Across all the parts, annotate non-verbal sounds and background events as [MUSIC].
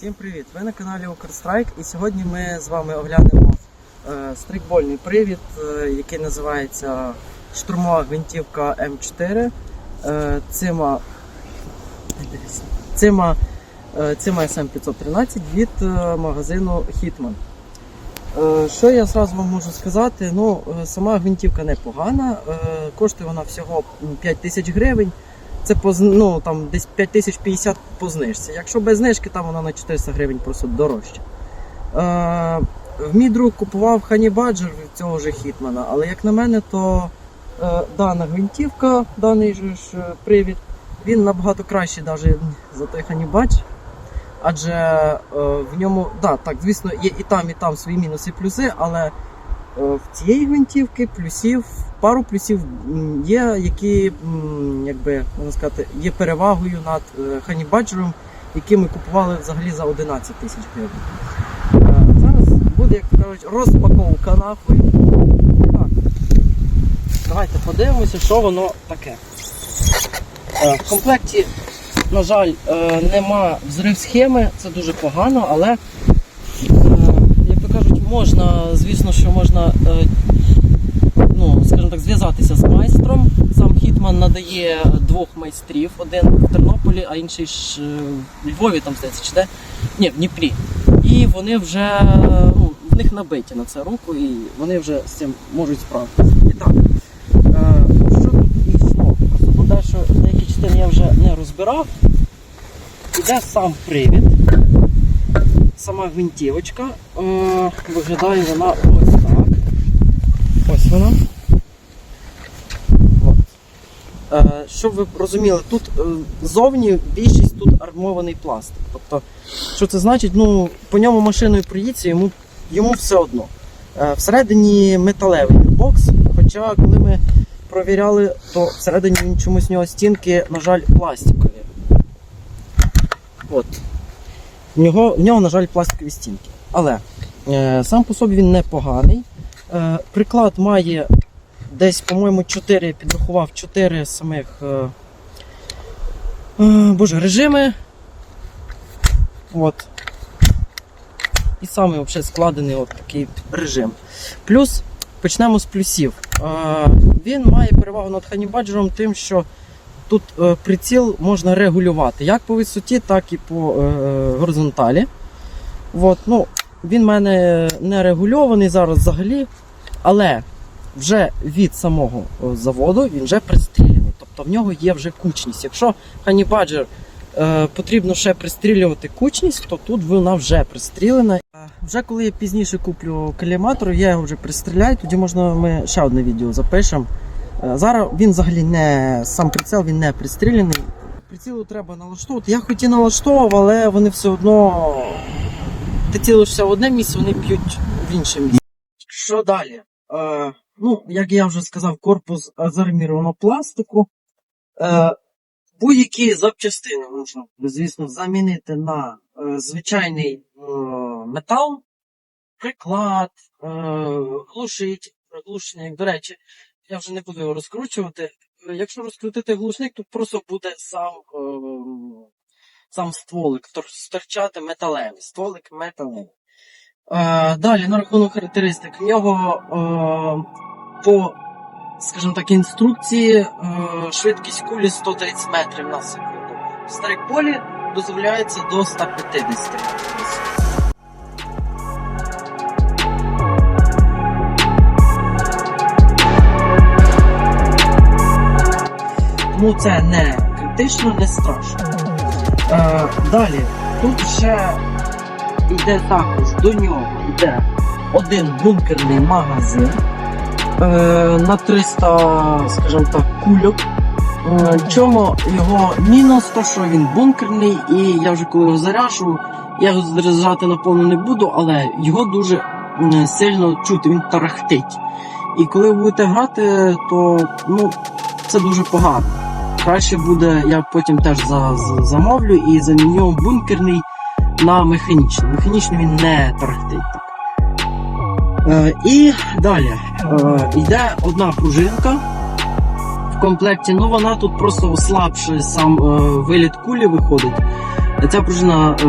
Всім привіт! Ви на каналі Укрстрайк і сьогодні ми з вами оглянемо е, стрейкбольний привід, е, який називається штурмова гвинтівка М4. Е, Цима, Цима, е, Цима SM513 від е, магазину Hitman. Е, Що я зразу вам можу сказати? Ну, е, сама гвинтівка непогана, е, коштує вона всього 5 тисяч гривень. Це по, ну, там десь 5050 по знижці. Якщо без знижки, там вона на 400 гривень просто дорожча. Е, мій друг купував Хані Баджер цього ж Хітмана, але як на мене, то е, дана гвинтівка, даний же ж е, привід, він набагато кращий навіть за той Хані Бадж. Адже е, в ньому, да, так, звісно, є і там, і там свої мінуси і плюси, але е, в цієї гвинтівки плюсів, пару плюсів є, які, якби можна сказати, є перевагою над е, Хані Баджером, який ми купували взагалі за 11 тисяч гривень. Е, Зараз буде, як кажуть, розпаковка нахуй. Так. Давайте подивимося, що воно таке. Е, В комплекті, на жаль, е, нема взрив схеми, це дуже погано, але, як то кажуть, можна, звісно, що можна, так, зв'язатися з майстром. Сам Хітман надає двох майстрів, один в Тернополі, а інший ж е, в Львові, там здається, чи де? Ні, в Дніпрі. І вони вже ну, в них набиті на це руку, і вони вже з цим можуть справитися. І так, е, що тут йшло? Просто бо дещо деякі частини я вже не розбирав. Іде сам привід, сама гвинтівочка. Е, виглядає вона ось так. Ось вона. От. Е, щоб ви розуміли, тут е, зовні більшість тут армований пластик. Тобто, що це значить? Ну, по ньому машиною проїдеться, йому, йому все одно. Е, всередині металевий бокс, хоча коли ми провіряли, то всередині він чомусь нього стінки, на жаль, пластикові. От. В нього, в нього, на жаль, пластикові стінки. Але е, сам по собі він непоганий. Е, приклад має десь, по-моєму, 4, я підрахував 4 самих е, е, боже, режими. От. І саме взагалі складений от такий режим. Плюс почнемо з плюсів. Е, він має перевагу над Ханібаджером тим, що тут приціл можна регулювати як по висоті, так і по горизонталі. От, ну, він в мене не регульований зараз взагалі, але вже від самого е, заводу він вже пристріляний. Тобто в нього є вже кучність. Якщо Баджер е, потрібно ще пристрілювати кучність, то тут вона вже пристрілена. Вже коли я пізніше куплю каліматор, я його вже пристріляю, тоді можна ми ще одне відео запишемо. Е, Зараз він взагалі не сам прицел, він не пристріляний. Прицілу треба налаштовувати. Я хоч і налаштовував, але вони все одно. Ти цілишся в одне місце, вони б'ють в інше місце. Що далі? Е, ну, як я вже сказав, корпус з армірованого пластику. Е, будь-які запчастини можна, звісно, замінити на е, звичайний метал, приклад, глушить, глушник. До речі, я вже не буду його розкручувати. Якщо розкрутити глушник, то просто буде сам, сам стволик стирчати металевий. Стволик металевий. Е, далі, на рахунок характеристик, в нього е, по, скажімо так, інструкції е, швидкість кулі 130 метрів на секунду. В страйкболі дозволяється до 150 метрів. Тому це не критично, не страшно. Далі, тут ще йде також до нього йде один бункерний магазин е, на 300, скажімо так, кульок. Е, чому його мінус, то що він бункерний, і я вже коли його заряджу, я його заряджати наповну не буду, але його дуже сильно чути, він тарахтить. І коли ви будете грати, то ну, це дуже погано. Краще буде, я потім теж за, за- замовлю і заміню бункерний на механічний. Механічний він не тарахтить. Е, і далі е, йде одна пружинка в комплекті, ну вона тут просто слабше сам е, виліт кулі виходить. Ця пружина е,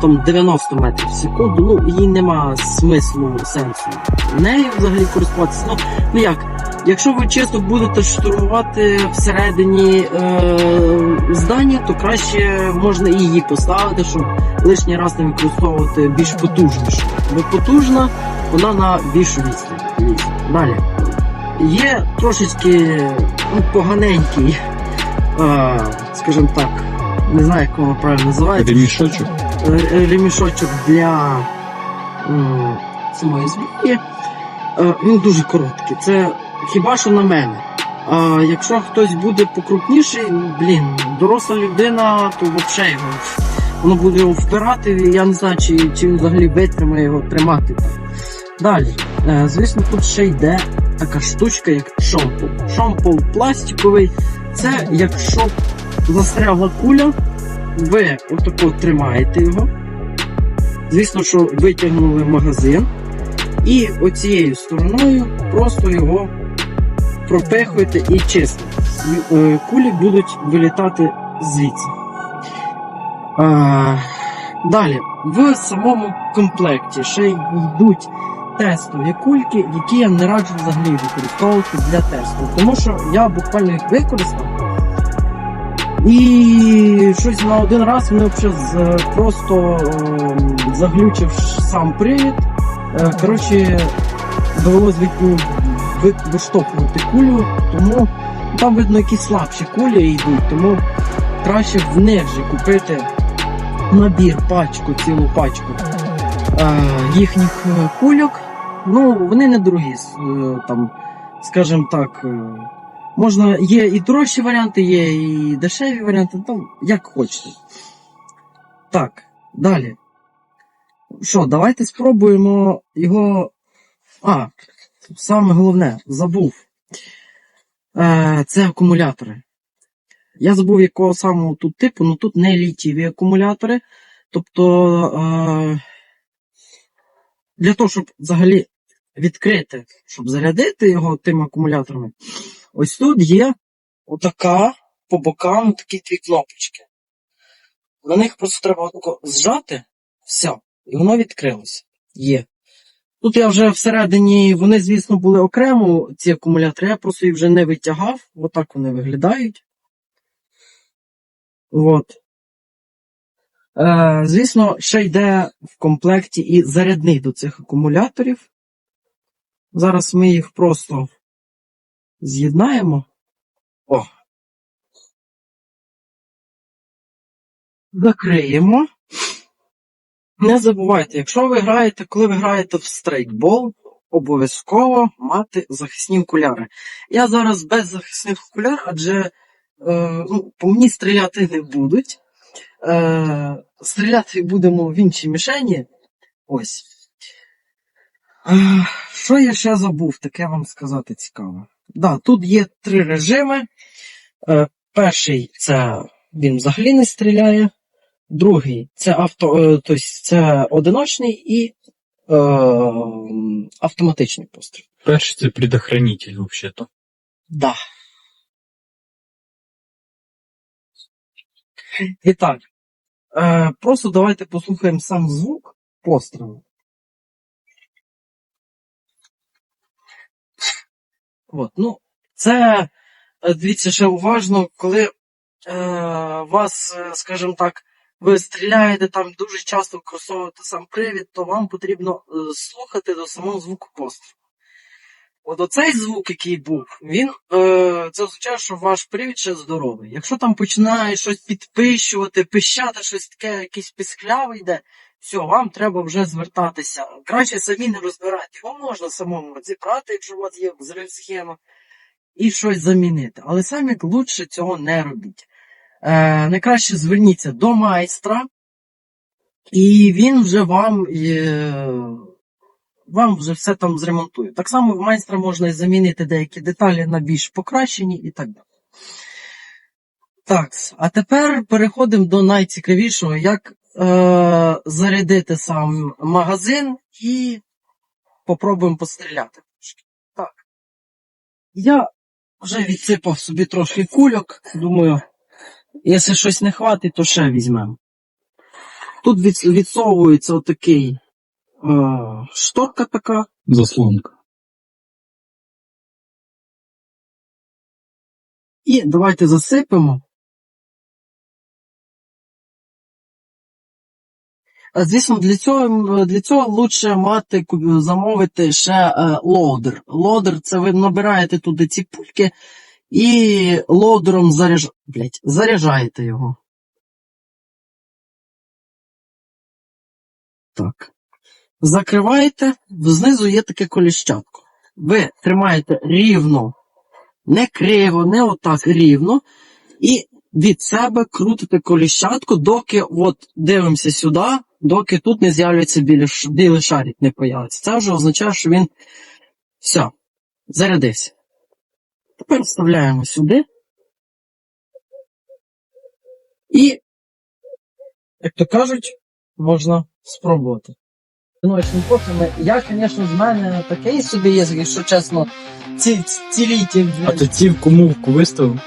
там 90 метрів в секунду, ну їй нема смислу сенсу. Нею взагалі користуватися. Ну, ну як, якщо ви чисто будете штурмувати всередині е, здання, то краще можна і її поставити, щоб лишній раз не використовувати більш потужнішу. Бо потужна, вона на більшу відстань. Далі. Є трошечки ну, поганенький, е, скажімо так, не знаю, як воно правильно називається. Ремішочок. Ремішочок для м, самої зброї. Е, Він дуже короткий. Це хіба що на мене. А якщо хтось буде покрупніший, ну, блін, доросла людина, то взагалі його воно буде його впирати. Я не знаю, чи, чи він взагалі витримає його тримати. Далі, е, звісно, тут ще йде така штучка, як шомпол. Шомпол пластиковий. Це якщо застрягла куля, ви отако тримаєте його. Звісно, що витягнули магазин. І оцією стороною просто його пропихуєте і чистите. І, е, Кулі будуть вилітати звідси. А, далі, в самому комплекті ще йдуть тестові кульки, які я не раджу взагалі використовувати для тесту. Тому що я буквально їх використав. І щось на один раз мене просто е, заглючив сам привід. Е, Коротше, довелось від, ну, ви- виштовхнути кулю, тому там видно якісь слабші кулі йдуть, тому краще в них купити набір, пачку, цілу пачку е, їхніх е, кульок. Ну, вони недорогі, е, там, скажімо так. е, Можна, є і дорожчі варіанти, є і дешеві варіанти, там як хочете. Так, далі. Що, давайте спробуємо його. А, саме головне, забув. Е, це акумулятори. Я забув, якого самого тут типу, ну тут не літієві акумулятори. Тобто, е, для того, щоб взагалі відкрити, щоб зарядити його тими акумуляторами, ось тут є отака по бокам такі дві кнопочки. На них просто треба зжати, все, і воно відкрилося. Є. Тут я вже всередині, вони, звісно, були окремо, ці акумулятори, я просто їх вже не витягав, отак вони виглядають. От. Е, звісно, ще йде в комплекті і зарядний до цих акумуляторів. Зараз ми їх просто з'єднаємо. О. Закриємо. Не забувайте, якщо ви граєте, коли ви граєте в стрейкбол, обов'язково мати захисні окуляри. Я зараз без захисних окуляр, адже е, ну, по мені стріляти не будуть. Е, стріляти будемо в іншій мішені. Ось. Е, що я ще забув, таке вам сказати цікаво. Да, тут є три режими. Е, перший це він взагалі не стріляє. Другий це авто, тобто це одиночний і е, автоматичний постріл. Перший це предохранитель, взагалі-то. Да. І так. Е, просто давайте послухаємо сам звук пострілу. От, ну, це, е, дивіться, ще уважно, коли е, вас, е, скажімо так, ви стріляєте там дуже часто використовуєте сам привід, то вам потрібно е, слухати до самого звуку пострілу. От оцей звук, який був, він е, це означає, що ваш привід ще здоровий. Якщо там починає щось підпищувати, пищати, щось таке, якийсь пісклявий йде, все, вам треба вже звертатися. Краще самі не розбирати. Його можна самому розібрати, якщо у вас є взрив схема, і щось замінити. Але самі лучше цього не робіть. Е, найкраще зверніться до майстра, і він вже вам. Е, вам вже все там зремонтує. Так само в майстра можна і замінити деякі деталі на більш покращені і так далі. Так, а тепер переходимо до найцікавішого, як е, зарядити сам магазин і попробуємо постріляти. Так. Я вже відсипав собі трошки кульок. Думаю, якщо щось не хватить, то ще візьмемо. Тут відсовується отакий е, шторка така. Заслонка. І давайте засипемо. Звісно, для цього, для цього лучше мати, замовити ще е, лоудер. Лоудер це ви набираєте туди ці пульки і лоудером заряж... Блять, заряджаєте його. Так. Закриваєте, знизу є таке коліщатко. Ви тримаєте рівно, не криво, не отак рівно. І від себе крутите коліщатку, доки от дивимося сюди, доки тут не з'являється білий, білий шарик, не появиться. Це вже означає, що він все, зарядився. Тепер вставляємо сюди. І, як то кажуть, можна спробувати. Ночним кофе, я, звісно, з мене такий собі є, якщо чесно, ці, цілитель. А ти цівку мувку виставив?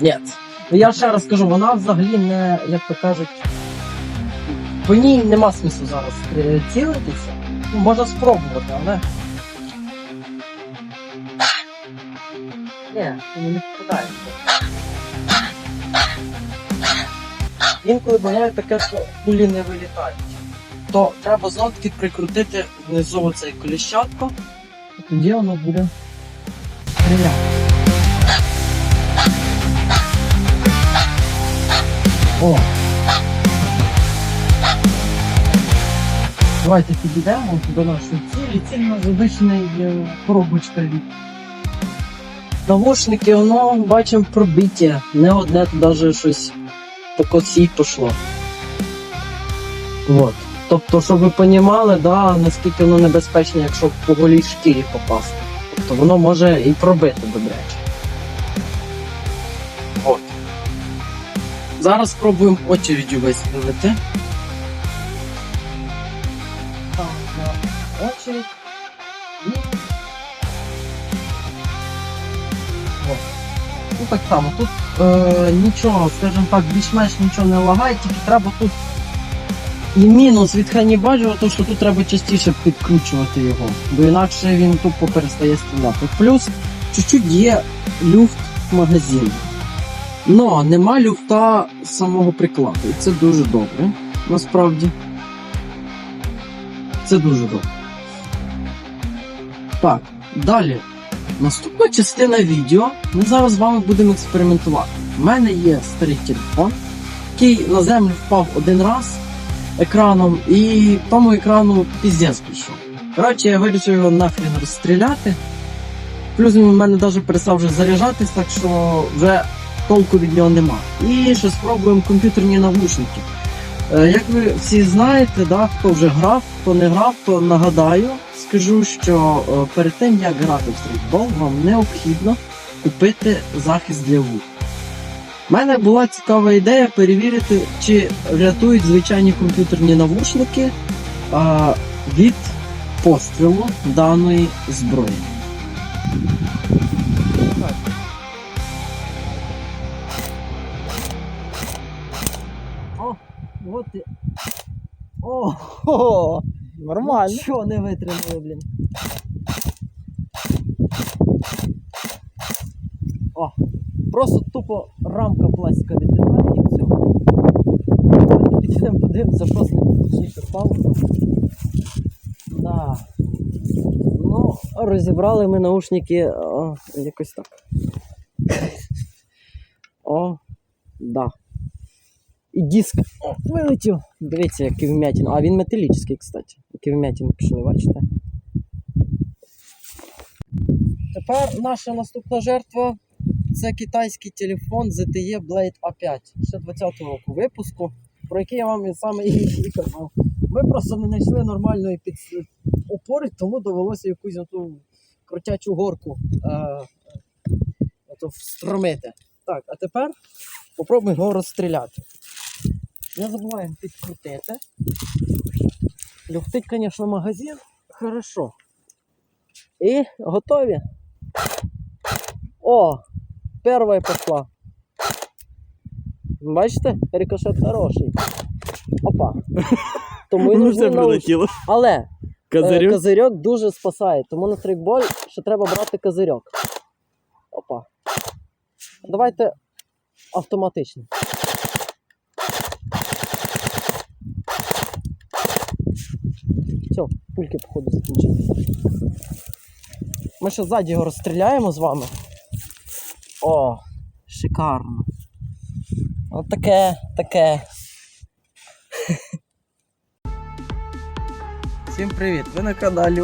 Ні. Ну, Я ще раз кажу, вона взагалі не, як то кажуть, по ній нема смислу зараз е, цілитися. Ну, можна спробувати, але. Ні, не попадає. Інколи буває таке, що кулі не вилітають. То треба знов таки прикрутити внизу цей коліщатко, і тоді воно буде стріляти. О! Давайте підійдемо до нашої цілі. Ціль у нас звичайний е, коробочка від. Навушники, воно бачимо пробиття. Не одне тут навіть щось по косі пішло. От. Тобто, щоб ви розуміли, да, наскільки воно небезпечне, якщо по голій шкірі попасти. Тобто воно може і пробити добряче. От. Зараз спробуємо очередю вистрілити. Так, очередь. Ну так само, тут е, нічого, скажімо так, більш-менш нічого не лагає, тільки треба тут і мінус від ханібаджу, то що тут треба частіше підкручувати його, бо інакше він тупо перестає стріляти. Плюс чуть-чуть є люфт магазину. Но нема люфта самого прикладу. І це дуже добре. Насправді. Це дуже добре. Так, далі. Наступна частина відео. Ми зараз з вами будемо експериментувати. У мене є старий телефон, який на землю впав один раз екраном, і тому екрану піздець пішов. Коротше, я вирішив його нахрен розстріляти. Плюс він у мене навіть перестав вже заряджатись, так що вже толку від нього нема. І ще спробуємо комп'ютерні навушники. Е, Як ви всі знаєте, да, хто вже грав, хто не грав, то нагадаю, скажу, що е, перед тим як грати в стрітбол, вам необхідно купити захист для вух. У мене була цікава ідея перевірити, чи рятують звичайні комп'ютерні навушники а, від пострілу даної зброї. От і. О, О, нормально. Нічого не витримали, блін. О, просто тупо рамка пластика відлітає і все. Давайте підійдемо подивимося, що з ним точніше. Да. Ну, розібрали ми наушники о, якось так. О, да. І диск вилетів. Дивіться, який вмятін. А він металічний, кстати. Який вмятін пішли, бачите? Тепер наша наступна жертва це китайський телефон ZTE Blade A5 ще 20-го року випуску, про який я вам саме і казав. Ми просто не знайшли нормальної під... опори, тому довелося якусь оту крутячу горку е... ото встромити. Так, а тепер попробуємо його розстріляти. Не забуваємо підкрутити. Люфтить, звісно, магазин. Хорошо. І готові. О! Перша пішла. Бачите, рикошет хороший. Опа. [LAUGHS] Тому і Ну, наушники. прилетіло. Але е, Козирюк. козирьок дуже спасає, тому на стрейкболі ще треба брати козирьок. Опа. Давайте автоматично. Все, пульки, походу, закінчились. Ми ще ззаді його розстріляємо з вами. О, шикарно. От таке, таке. [LAUGHS] Всім привіт! Ви на каналі.